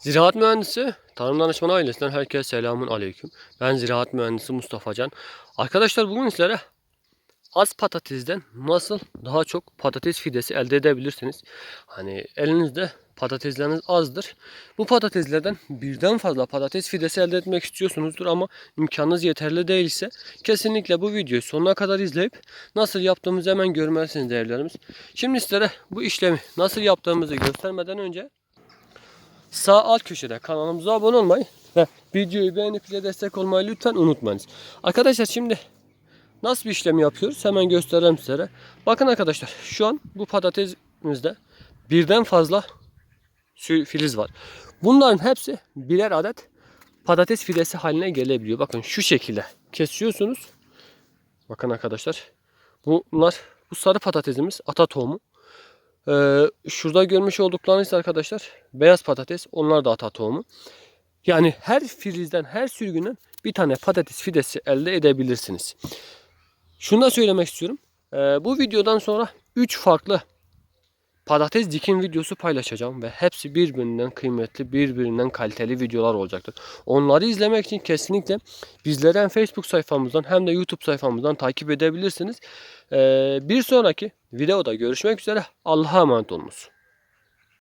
Ziraat mühendisi, tarım danışmanı ailesinden herkese selamun aleyküm. Ben ziraat mühendisi Mustafa Can. Arkadaşlar bugün sizlere az patatesden nasıl daha çok patates fidesi elde edebilirsiniz. Hani elinizde patatesleriniz azdır. Bu patateslerden birden fazla patates fidesi elde etmek istiyorsunuzdur ama imkanınız yeterli değilse kesinlikle bu videoyu sonuna kadar izleyip nasıl yaptığımızı hemen görmelisiniz değerlerimiz. Şimdi sizlere bu işlemi nasıl yaptığımızı göstermeden önce sağ alt köşede kanalımıza abone olmayı ve videoyu beğenip bize destek olmayı lütfen unutmayınız. Arkadaşlar şimdi nasıl bir işlem yapıyoruz hemen göstereyim sizlere. Bakın arkadaşlar şu an bu patatesimizde birden fazla filiz var. Bunların hepsi birer adet patates fidesi haline gelebiliyor. Bakın şu şekilde kesiyorsunuz. Bakın arkadaşlar. Bunlar bu sarı patatesimiz ata tohumu. Ee, şurada görmüş olduklarınız arkadaşlar beyaz patates. Onlar da ata tohumu. Yani her filizden, her sürgünden bir tane patates fidesi elde edebilirsiniz. Şunu da söylemek istiyorum. Ee, bu videodan sonra 3 farklı patates dikim videosu paylaşacağım ve hepsi birbirinden kıymetli, birbirinden kaliteli videolar olacaktır. Onları izlemek için kesinlikle bizleri hem Facebook sayfamızdan hem de YouTube sayfamızdan takip edebilirsiniz. Ee, bir sonraki videoda görüşmek üzere. Allah'a emanet olunuz.